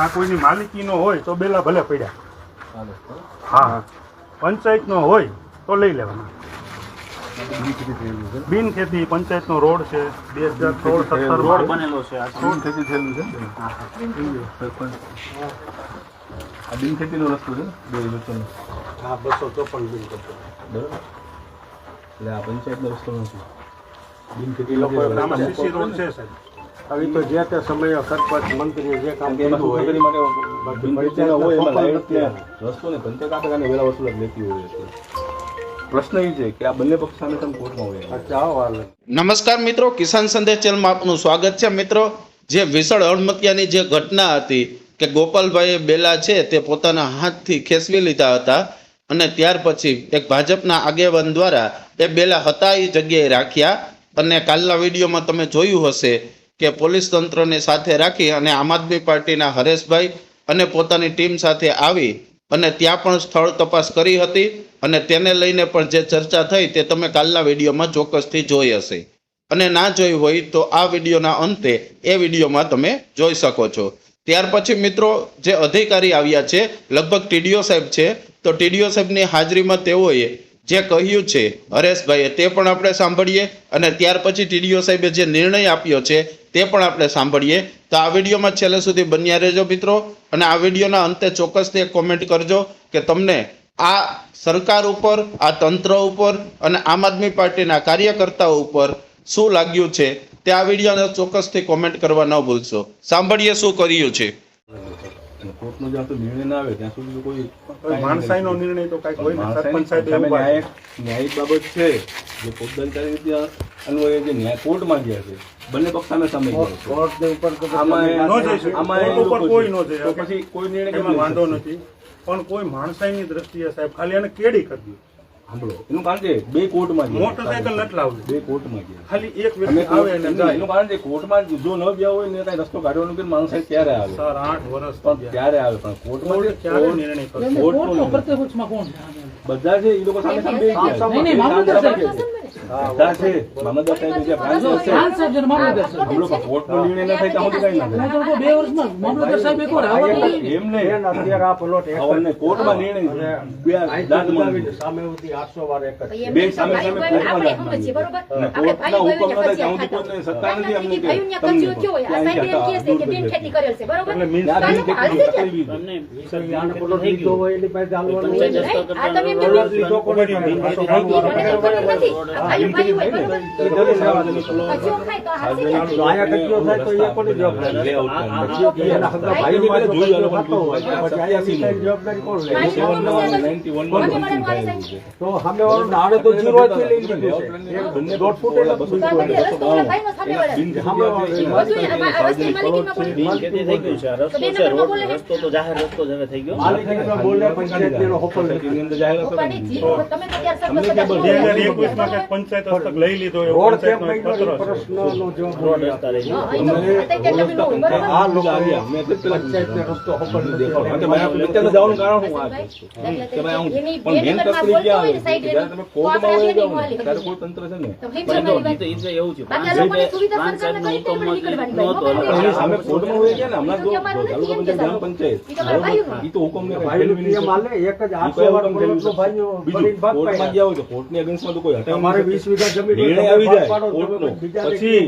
આ કોઈની માલિકીનો હોય તો બેલા ભલે પડ્યા. હા પંચાયતનો હોય તો લઈ લેવાના. બિન ખેતી પંચાયતનો રોડ છે બે હજાર સોળ સત્તર રોડ બનેલો છે ખેતી થયેલું છે? આ બિન ખેતીનો રસ્તો છે? બે વચ્ચેનો હા બસો ચોપન બિન બરાબર. એટલે આ પંચાયતનો રસ્તો નથી. બિન ખેતી લોકો રોડ છે સાહેબ. આવી તો જે તે સમયે સરપંચ મંત્રી જે કામ કર્યું હોય સુખાકારી માટે બિન ખેતીનો હોય એમાં લાઈટ ત્યાં રસ્તો ને પંચાયત આપે અને વેલા વસૂલ લેતી હોય પ્રશ્ન એ છે કે આ બંને પક્ષ સામે તમે કોર્ટમાં હોય અચ્છા આવો હાલ. નમસ્કાર મિત્રો કિસાન સંદેશ ચેનલમાં આપનું સ્વાગત છે. મિત્રો જે વિસળ હળમતિયાની જે ઘટના હતી કે ગોપાલભાઈ બેલા છે તે પોતાના હાથથી ખેંચવી લીધા હતા અને ત્યાર પછી એક ભાજપના આગેવાન દ્વારા એ બેલા હતા એ જગ્યાએ રાખ્યા. અને કાલના વિડીયોમાં તમે જોયું હશે કે પોલીસ તંત્રને સાથે રાખી અને આમ આદમી પાર્ટીના હરેશભાઈ અને પોતાની ટીમ સાથે આવી અને ત્યાં પણ સ્થળ તપાસ કરી હતી અને તેને લઈને પણ જે ચર્ચા થઈ તે તમે કાલના વિડીયોમાં ચોક્કસથી જોઈ હશે. અને ના જોઈ હોય તો આ વિડીયોના અંતે એ વિડીયોમાં તમે જોઈ શકો છો. ત્યાર પછી મિત્રો જે અધિકારી આવ્યા છે, લગભગ ટીડીઓ સાહેબ છે, તો ટીડીઓ સાહેબની હાજરીમાં તેઓએ જે કહ્યું છે, હરેશભાઈએ તે પણ આપણે સાંભળીએ અને ત્યાર પછી ટીડીઓ સાહેબે જે નિર્ણય આપ્યો છે તે પણ આપણે સાંભળીએ. તો આ વિડીયોમાં છેલ્લે સુધી બન્યા રહેજો મિત્રો. અને આ વિડીયોના અંતે ચોક્કસથી કોમેન્ટ કરજો કે તમને આ સરકાર ઉપર, આ તંત્ર ઉપર અને આમ આદમી પાર્ટીના કાર્યકર્તાઓ ઉપર શું લાગ્યું છે તે આ વિડીયોને ચોક્કસથી કોમેન્ટ કરવા ન ભૂલશો. સાંભળીએ શું કર્યું છે. કોર્ટનો જ્યાં સુધી નિર્ણય ના આવે ત્યાં સુધી કોઈ માણસાઈ માણસાઈનો નિર્ણય તો કાંઈક હોય સરપંચ સાહેબ ન્યાયિક ન્યાયિક બાબત છે જે ફોજદારી રીતે અન્વયે જે ન્યાય કોર્ટમાં ગયા છે બંને પક્ષ સામે સામે ગયા ઉપર આમાં ઉપર કોઈ નો જઈ પછી કોઈ નિર્ણય એમાં વાંધો નથી. પણ કોઈ માણસાઈની દ્રષ્ટિએ સાહેબ ખાલી એને કેડી કરી સાંભળો. એનું કારણ છે બે કોર્ટમાં મોટરસાયકલ નથી લાવવી બે કોર્ટમાં ગયા. ખાલી એક વ્યક્તિ આવે અને એનું કારણ છે કોર્ટમાં જો ન ગયા હોય ને કાંઈ રસ્તો કાઢવાનો કે માણસ ક્યારે આવે? સર આઠ વર્ષ પણ ત્યારે આવે? પણ કોર્ટમાં કોર્ટ ક્યારે નિર્ણય કરશે? કોર્ટનો પ્રત્યક્ષમાં કોણ? બધા છે એ લોકો સામે સામે બે ગયા. નહીં, નહીં, મામલતદાર સાહેબ. બધા છે. મામલતદાર સાહેબ જે બ્રાન્ચો છે ખાન સાહેબ જેને મામલતદાર સાહેબ. હમણાં પણ કોર્ટનો નિર્ણય ન થાય તો હું કઈ ના કહું બે વર્ષમાં મામલતદાર સાહેબ એક વાર આવવા થાય એમ નહીં. અત્યારે આ પ્લોટ એક અને કોર્ટમાં નિર્ણય બે દાદ દાંત સામે હતી 800 વાર એક જ બે સામે સામે કોર્ટમાં માંગે. અને કોર્ટના હુકમ ન થાય હું કોઈને સત્તા નથી અમને કે તમને ત્યાં એટલે મીન્સ ત્યાં બિન ખેતીની તકલીફ તમને આને પ્લોટ લીધો હોય એની પાસે ચાલવાનું આ તમે એમને પ્લોટ લીધો આ તો કચરો થાય તો એ કોની જવાબદારી એના હગા ભાઈઓ માટે જો કચરો થતો હોય પછી અહીંયા બીજાની જવાબદારી કોણ લે તો સામે વાળો નાણે તો જીરો થી લઈ લીધું છે એક દોઢ ફૂટ એટલે બધું બિન રસ્તો છે રોડ રસ્તો તો જાહેર રસ્તો જ હવે થઈ ગયો હોપલમાં પંચાયત હસ્તક લઈ લીધો એવો રોડ કેમ પ્રશ્નનો જવાબ આ લોકો પંચાયતને રસ્તો કે અત્યારે જવાનું કારણ આ કે ભાઈ પણ મેન તકલીફ ક્યાં તમે કોર્ટમાં જાઓ ત્યારે કોઈ તંત્ર છે ને? એવું છે. કોર્ટમાં ગયા ને હમણાં જો તાલુકા પંચાયત ગ્રામ પંચાયત. બરાબર? તો હુકમ ને એક જ કોર્ટમાં ગયા હોય તો કોર્ટની અગેન્સ્ટમાં તો કોઈ હટાવી વીસ વીઘા જમીન નિર્ણય આવી જાય કોર્ટનો. પછી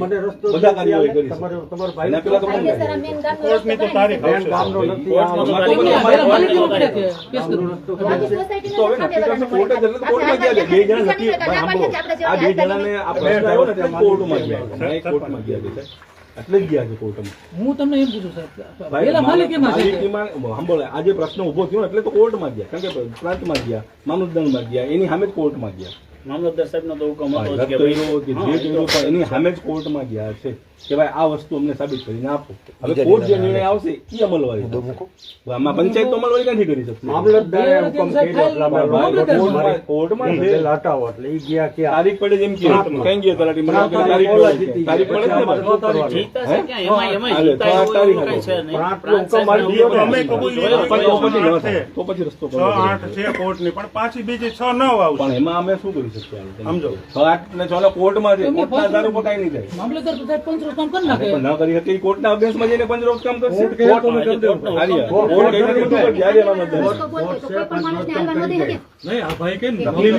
બધા કાર્યવાહી આલે, તમારો- તમારો ભાઈ એના પેલા તો કોર્ટની તો તારીખ આવશે ગામનો નથી તો અમારો તારીખ પેલા માલિક માલિકીનો તારીખ કે કેસ ગામનો કર્યો. રસ્તો ખબર છે? તો હવે નક્કી કરશે કોર્ટે જ એટલે કોર્ટમાં ગયા છે. બે જણા નક્કી સાંભળો. આ બે જણાને આ પ્રશ્ન આવ્યો ને ત્યાં કોર્ટમાં ગયા કોર્ટમાં ગયા છે. એટલે ગયા છે કોર્ટમાં. હું તમને એમ પૂછું સાહેબ. ભાઈ, પેલા માલિકીના છે માલિકીમાં સાંભળો આ જે પ્રશ્ન ઊભો થયો ને એટલે તો કોર્ટમાં ગયા. કારણ કે પ્રાંતમાં ગયા મામલતદારમાં ગયા એની સામે જ કોર્ટમાં ગયા. મામલતદાર સાહેબનો તો હુકમ હતો કે ભાઈ એની સામે જ કોર્ટમાં ગયા છે. કે ભાઈ આ વસ્તુ અમને સાબિત કરીને આપો. હવે કોર્ટ જે નિર્ણય આવશે એ અમલવારી. આમાં પંચાયત તો અમલવારી નથી કરી શકતી મામલતદારે હુકમ કર્યો કોર્ટમાં- છે. એટલે એ ગયા કે તારીખ પડે જેમ કે કઈ ગયા તલાટી મને તારીખ પડે તારીખ પડે તો પછી રસ્તો છ આઠ છે કોર્ટની પણ પાછી બીજી છ ન આવશે. પણ એમાં અમે શું કરી શકીએ? સમજો. છ આઠ ને છ ને કોર્ટમાં છે. કોર્ટના આધાર ઉપર કઈ નહીં થાય મામલતદાર તો સાહેબ પંચાયત પંચરોજ કામ કરી નાખે ન કરી શકે કોર્ટના અભ્યાસમાં જઈને પંચરોજ કામ કરશે? કોર્ટ કહે તો અમે કરી દઉં. કોર્ટ કહે તો કહે તો બધું કરી. હાલ્યા મામલતદાર. તો બોલતો તો કોઈ પણ માણસને હાલવા ન દે નહીં આ ભાઈ કે તકલીફ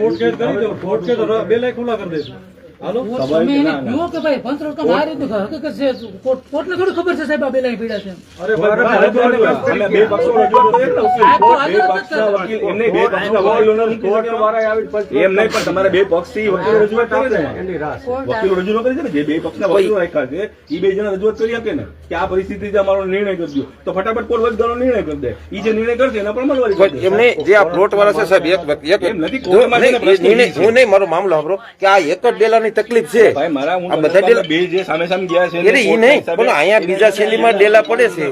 કોર્ટ કેસ કરી દો કોર્ટ કે તો બે લાખ ખુલ્લા કરી તમે એને જુઓ કે ભાઈ પંચરોજ કામ આ રીતનું હકીકત છે કોર્ટને થોડી ખબર છે સાહેબ આ બે લાખ પીડા છે અરે રજૂઆત બે પક્ષો એમને બે પક્ષના વકીલોને મૂકી શકે એમ નહીં પણ તમારે બે પક્ષથી વકીલો રજૂઆત વકીલો રજૂ ન કરી છે ને જે બે પક્ષના વકીલો રાખ્યા છે એ બે જણા રજૂઆત કરી આપે ને કે આ પરિસ્થિતિ અમારો નિર્ણય કરજો તો ફટાફટ કોર્ટ વચગાળાનો નિર્ણય કરી દે. એ જે નિર્ણય કરશે એના પણ અમલવારી એમને જે આ પ્લોટ વાળા છે સાહેબ એક એક એમ નથી. હું નહીં મારો મામલો સાંભળો કે આ એક જ ડેલાની તકલીફ છે. ભાઈ મારા હું બધા ડેલા- બે જે સામે સામે ગયા છે એટલે ઈ નહીં પણ અહીંયા બીજા શેરીમાં ડેલા પડે છે.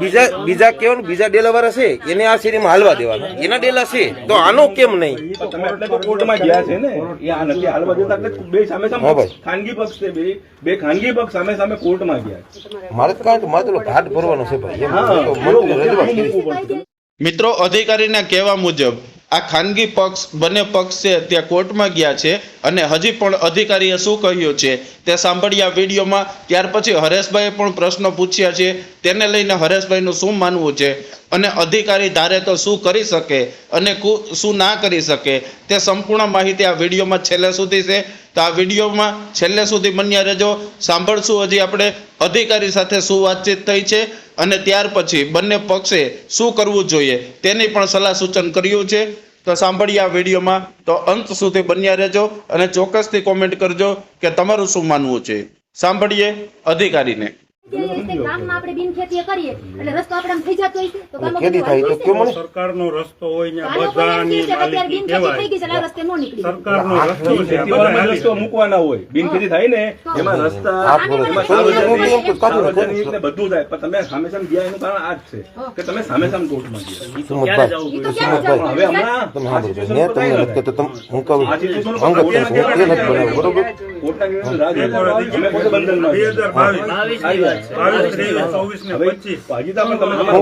બીજા બીજા કેવો ને બીજા ડેલા વાળા છે એને આ શેરીમાં હાલવા દેવાના. એના ડેલા છે તો આનો કેમ નહીં? તો તમે એટલે તો કોર્ટમાં ગયા છે ને. એ આ નથી હાલવા દેતા એટલે બે સામે સામે ખાનગી પક્ષ છે બે બે ખાનગી પક્ષ સામે સામે કોર્ટમાં ગયા મારે તો કારણ મારે તો ઘાટ ભરવાનો છે ભાઈ. એમ તો મને તો રજૂઆત કરી. મૂકવું પડશે. મિત્રો અધિકારીના કહેવા મુજબ આ ખાનગી પક્ષ, બંને પક્ષ છે, ત્યાં કોર્ટમાં ગયા છે અને હજી પણ અધિકારીએ શું કહ્યું છે તે સાંભળ્યા વિડીયોમાં. ત્યાર પછી હરેશભાઈએ પણ પ્રશ્નો પૂછ્યા છે. તેને લઈને હરેશભાઈનું શું માનવું છે? અને અધિકારી ધારે તો શું કરી શકે અને શું ના કરી શકે? તે સંપૂર્ણ માહિતી આ વિડીયોમાં છેલ્લે સુધી છે. તો આ વિડીયોમાં છેલ્લે સુધી બન્યા રહેજો. સાંભળશું હજી આપણે અધિકારી સાથે શું વાતચીત થઈ છે. અને ત્યાર પછી બંને પક્ષે શું કરવું જોઈએ તેની પણ સલાહ સૂચન કર્યું છે. તો સાંભળીએ આ વિડીયોમાં. તો અંત સુધી બન્યા રહેજો અને ચોક્કસથી કોમેન્ટ કરજો કે તમારું શું માનવું છે. સાંભળીએ અધિકારીને. અત્યારે રીતે ગામમાં આપણે બિનખેતીએ કરીએ એટલે રસ્તો આપણે આમ થઈ જતો હોય છે. તો ગામમાં કેદી થાય તો કયો મને સરકારનો રસ્તો હોય રસ્તે નો નીકળી જાય. સરકારનો રસ્તો છે ખેતીવાડીમાં રસ્તો મૂકવાના હોય. બિનખેતી થાય ને એમાં રસ્તા બધું થાય પણ તમે સામે સામે ગયા એનું કારણ આ જ છે કે તમે સામે સામે કોર્ટમાં ગયા. હવે હમણાં કોર્ટના બંધનમાં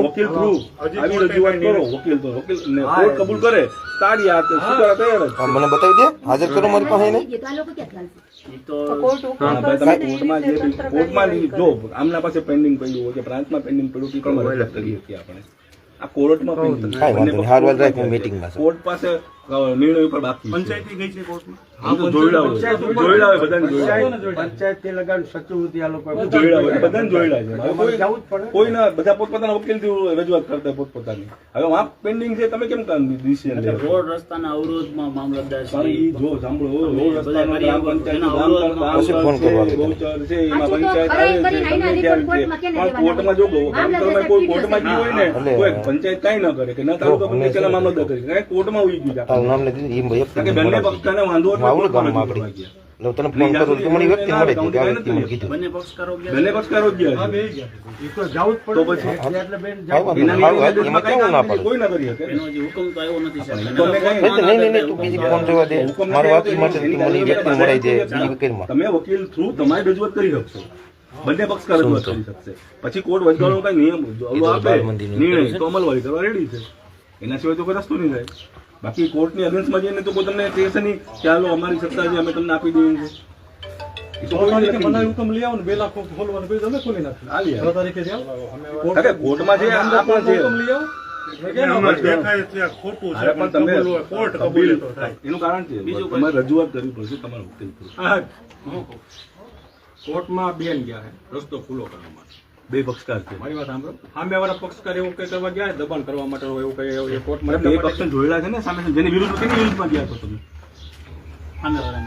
વકીલ થ્રુ આવી રજૂઆત કરો. વકીલ તો વકીલ ને કોર્ટ કબૂલ કરે. તાળી હાથે સ્વીકારવા તૈયાર જ છે. આ મને બતાવી દે. હાજર કરો મારી પાસે કોર્ટમાં જે આમના પાસે પેન્ડિંગ પડ્યું હોય કે પ્રાંતમાં પેન્ડિંગ પડ્યું કે પણ રજૂઆત કરીએ છીએ આપણે. આ કોર્ટમાં કોર્ટ પાસે નિર્ણય ઉપર બાકી પંચાયતી ગઈ છે કોર્ટમાં? રજૂઆત કરતા પોતપોતાની. હવે પેન્ડિંગ છે તમે કેમ ડિસિઝન રોડ રસ્તાના અવરોધમાં મામલતદાર જો સાંભળો રોડ. કોર્ટમાં જો કોઈ કોર્ટમાં ગયું હોય ને કોઈ પંચાયત કઈ ન કરે કે ના તાલુકા પંચાયત પેલા મામલતદાર કરે કાંઈ કોર્ટમાં ઉઈ ગયું બંને પક્ષને વાંધો આવું ને ગામમાં આપણે. એટલે તને ફોન કરું તો મને વ્યક્તિ મળે છે આ વ્યક્તિ મને કીધું. બંને પક્ષકારો ગયા બંને પક્ષકારો ગયા બે ગયા. તો જવું જ તો પછી? એટલે બેન કાંઈ જવું વાંધો એના નહીં. હારું, નિર્ણય એમાં કેવું ના કામ કોઈ ના કરી શકે. એનો હજી હુકમ તો આવ્યો નથી સાહેબ. તો અમે નહીં નહીં નહીં તું બીજી ફોન રહેવા દે. મારું વાત માટે તું મને વ્યક્તિ મળાઈ દે બીજી વકીલમાં તમે વકીલ થ્રુ તમારી રજૂઆત કરી શકશો. બંને પક્ષકાર રજૂઆત કરી શકશે. પછી કોર્ટ વચગાળો કઈ નિયમ આપે નિર્ણય તો અમલવારી કરવા રેડી છે. એના સિવાય તો કોઈ રસ્તો નહીં થાય. બાકી કોર્ટની અગેન્સ્ટમાં જઈને તો કોઈ તમને કહેશે નહીં કે હાલો અમારી સત્તા છે અમે તમને આપી દઈએ રજૂઆત કરવી પડશે તમારા. કોર્ટમાં બેન ગયા રસ્તો ખુલ્લો કરવા માટે. બે પક્ષકાર છે. મારી વાત સાંભળો. સામે વાળા પક્ષકાર એવું કઈ કરવા ગયા દબાણ કરવા માટે એવું કઈ એ કોર્ટમાં બે પક્ષને જોયેલા છે ને? સામે. જેની વિરુદ્ધ કેની વિરુદ્ધમાં ગયા છો તમે?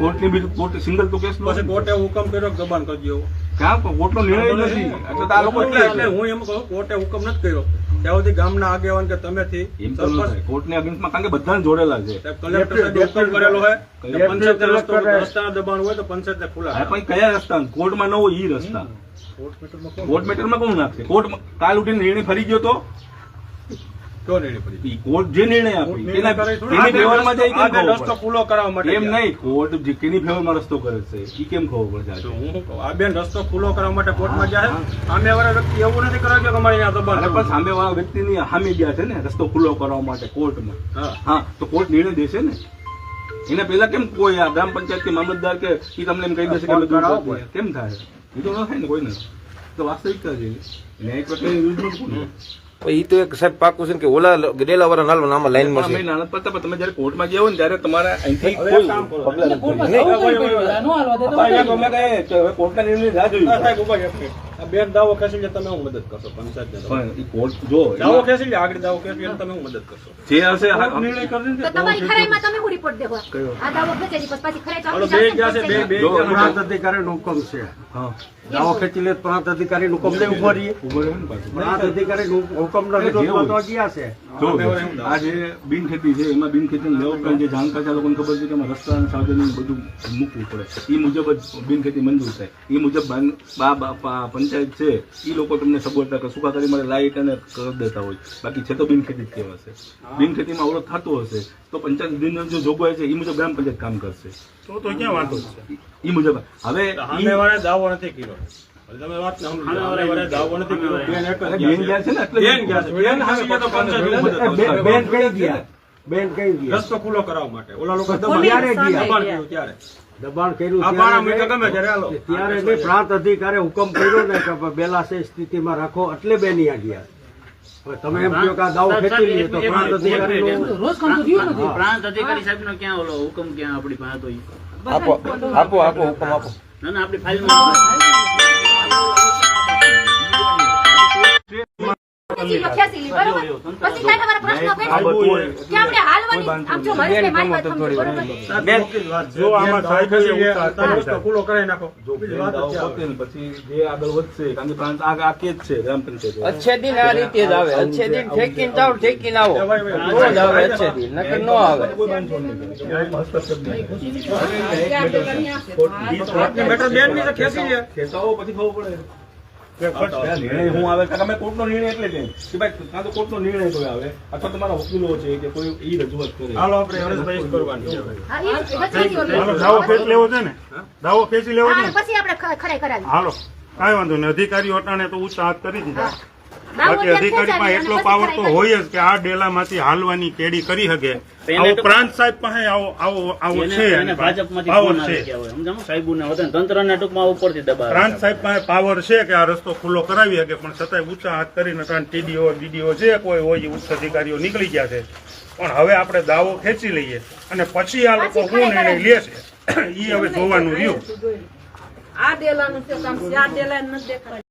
કોર્ટની વિરુદ્ધ કોર્ટ સિંગલ તો કેસ પછી કોર્ટે હુકમ કર્યો દબાણ કરજો ક્યાં કોર્ટનો નિર્ણય નથી. એટલે આ લોકો એટલે એટલે હું એમ કહું કોર્ટે હુકમ નથી કર્યો. ત્યાં સુધી ગામના આગેવાન કે તમેથી એમ તો કોર્ટની અગેન્સ્ટમાં કારણ કે બધાને જોડેલા છે. કલેક્ટર કરેલો હોય. પંચાયત રસ્તો દબાણ હોય તો પંચાયતને ખુલ્લા કયા રસ્તા કોર્ટમાં ન હોય ઈ રસ્તા. કોર્ટ મેટરમાં કોણ નાખશે? કોર્ટ કાલ ઉઠીને નિર્ણય ફરી ગયો તો? કયો નિર્ણય પડી ઈ કોર્ટ જે નિર્ણય આપે તેના તેની ફેવરમાં જાય કેમ રસ્તો ખુલ્લો કરવા માટે એમ નહીં કોર્ટ જે કેની ફેવરમાં રસ્તો કરે છે ઈ કેમ ખબર પડે હું આ બેન રસ્તો ખુલ્લો કરવા માટે કોર્ટમાં ગયા સામે વાળા વ્યક્તિ એવું નથી કરવા કે અમારે દબાણ પણ સામે વાળા વ્યક્તિની હામી ગયા છે ને રસ્તો ખુલ્લો કરવા માટે કોર્ટમાં. હા. તો કોર્ટ નિર્ણય દેશે ને? એના પહેલા કેમ કોઈ આ ગ્રામ પંચાયત કે મામલતદાર કે તમને એમ કહી દેશે કે? કેમ થાય? તો ન થાય ને કોઈને તો વાસ્તવિકતા છે એને એક પ્રકારની યુઝ એ તો એક સાહેબ પાકું છે કે ઓલા ડેલા વાળા નાલ આમાં લાઈનમાં આ છે નથી તમે જ્યારે કોર્ટમાં જાવ ને ત્યારે તમારે અહીંથી કોઈ. પગલાં નથી કોર્ટના રાહ બેન દાવો ખેંચી લે તમે હું મદદ કરશો પંચાયતને તમે. પણ કોર્ટ જો દાવો ખેંચી લે આગળ દાવો ખેંચી લે તમે હું મદદ કરશો. જે હશે હા, નિર્ણય કરી દે તો તમારી ખરાઈમાં તમે હું રિપોર્ટ દેવો આ દાવો ખેંચી પછી પછી ખરાઈ ચાલુ બે ગયા છે? બે બે જો, પ્રાંત અધિકારી નો હુકમ છે. હા. દાવો ખેંચી લે પ્રાંત અધિકારીનો હુકમ લઈ ઊભો રહીએ. ઊભો રહે ને પાછું. પ્રાંત અધિકારીનો હુકમનો વિરોધમાં તો ગયા છે. જો આ જે બિન ખેતી છે એમાં બિન ખેતી લેવલ પર જે જાણકાર છે લોકોને ખબર છે કે એમાં રસ્તા અને સાધનો બધું મૂકવું પડે એ મુજબ જ બિન ખેતી મંજૂર થાય. એ મુજબ બા બા- પા- પંચાયત છે એ લોકો તમને સગવડતા કે સુખાકારી માટે લાઇટ અને કર દેતા હોય. બાકી છે તો બિનખેતી જ કહેવાશે બિનખેતીમાં અવરોધ થતો હશે તો પંચાયત દિનનો જો જોગવાઈ છે એ મુજબ ગ્રામ પંચાયત કામ કરશે. તો તો ક્યાં વાંધો છે? એ મુજબ. હવે દાવો નથી કર્યો. હવે તમે વાત ને સમજો. સામે વાળાએ દાવો નથી કર્યો બેન બેન બેન બેન. બેન કઈ ગયા? બેન કઈ ગયા રસ્તો ખુલ્લો કરાવવા માટે. ઓલા લોકો ત્યારે દબાણ કર્યું ત્યારે બારા મીટર ગમે ત્યારે હાલો. ત્યારે નહીં પ્રાંત અધિકારે હુકમ કર્યો ને કે બેલા છે સ્થિતિમાં રાખો એટલે બે ની હવે તમે એમ કહો કે દાવ ખેંચી લઈએ તો પ્રાંત અધિકારીનો રોજ કામ તો થયું નથી. પ્રાંત અધિકારી સાહેબ નો ક્યાં ઓલો હુકમ ક્યાં આપણી પાસે આપો આપો આપો હુકમ આપો. ના ના આપણી ફાઇલમાં ખેંચી લો, બરોબર? પછી કાંઈ તમારા પ્રશ્નો હોય કે આપણે હાલવાની આમ જો મહેશભાઈ મારી વાત સમજો, બરોબર? જો આમાં સાહેબ છે, કરી રસ્તો ખુલ્લો કરાવી નાખો જો છે પછી જે આગળ વધશે કારણ કે પ્રાંત આ કે જ છે ગ્રામ પંચાયત અચ્છે આ રીતે જ આવે અચ્છે દિન ઠેકીને આવો એ ભાઈ, ભાઈ, તો જ આવે અચ્છે નકર ન આવે કરે. કરે. બેનની તો ખેંચી લે પછી ખબર પડે નિર્ણય હું આવે કારણ અમે કોર્ટનો નિર્ણય એટલે જ કે ભાઈ કાં તો કોર્ટનો નિર્ણય કોઈ આવે અથવા તમારા વકીલો છે કે કોઈ ઈ રજૂઆત કરે. હાલો આપણે હરેશભાઈ કરવાની. હાલો દાવો ખેંચી લેવો છે ને? દાવો ખેંચી લેવો છે પછી આપણે ખ- કરાવી. હાલો કાંઈ વાંધો નહીં. અધિકારીઓ અટાણે તો ઉચ્ચ હાથ કરી દીધા. બાકી અધિકારીમાં એટલો પાવર તો હોય જ કે આ ડેલામાંથી હાલવાની કેડી કરી શકે. આવો પ્રાંત સાહેબ પાસે આવો આવો આવો છે. ભાજપમાંથી પાવર? સાહેબોને તંત્રને ટૂંકમાં ઉપરથી દબાવે. પ્રાંત સાહેબ પાસે પાવર છે કે આ રસ્તો ખુલ્લો કરાવી શકે પણ છતાંય ઊંચા હાથ કરીને ત્રણ ટીડીઓ ડીડીઓ જે કોઈ હોય એ ઉચ્ચ અધિકારીઓ નીકળી ગયા છે. પણ હવે આપણે દાવો ખેંચી લઈએ અને પછી આ લોકો શું નિર્ણય લે છે એ હવે જોવાનું રહ્યું. આ ડેલાનું છે કામ છે? આ ડેલા નથી દેખાય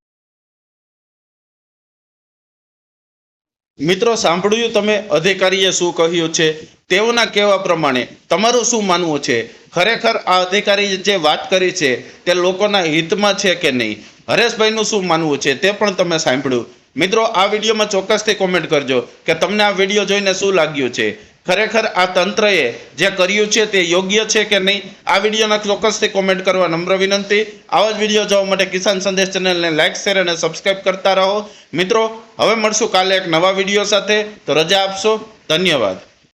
મિત્રો, સાંભળ્યું તમે અધિકારીએ શું કહ્યું છે? તેઓના કહેવા પ્રમાણે તમારું શું માનવું છે? ખરેખર આ અધિકારીએ જે વાત કરી છે, તે લોકોના હિતમાં છે કે નહીં? હરેશભાઈનું શું માનવું છે તે પણ તમે સાંભળ્યું. મિત્રો, આ વિડીયોમાં ચોક્કસથી કોમેન્ટ કરજો કે તમને આ વીડિયો જોઈને શું લાગ્યું છે? ખરેખર આ તંત્રએ જે કર્યું છે તે યોગ્ય છે કે નહીં? આ વિડીયોના ચોક્કસથી કોમેન્ટ કરવા નમ્ર વિનંતી. આવા જ વીડિયો જોવા માટે કિસાન સંદેશ ચેનલને લાઇક શેર અને સબસ્ક્રાઇબ કરતા રહો. મિત્રો, હવે મળશું કાલે એક નવા વીડિયો સાથે. તો રજા આપશો. ધન્યવાદ.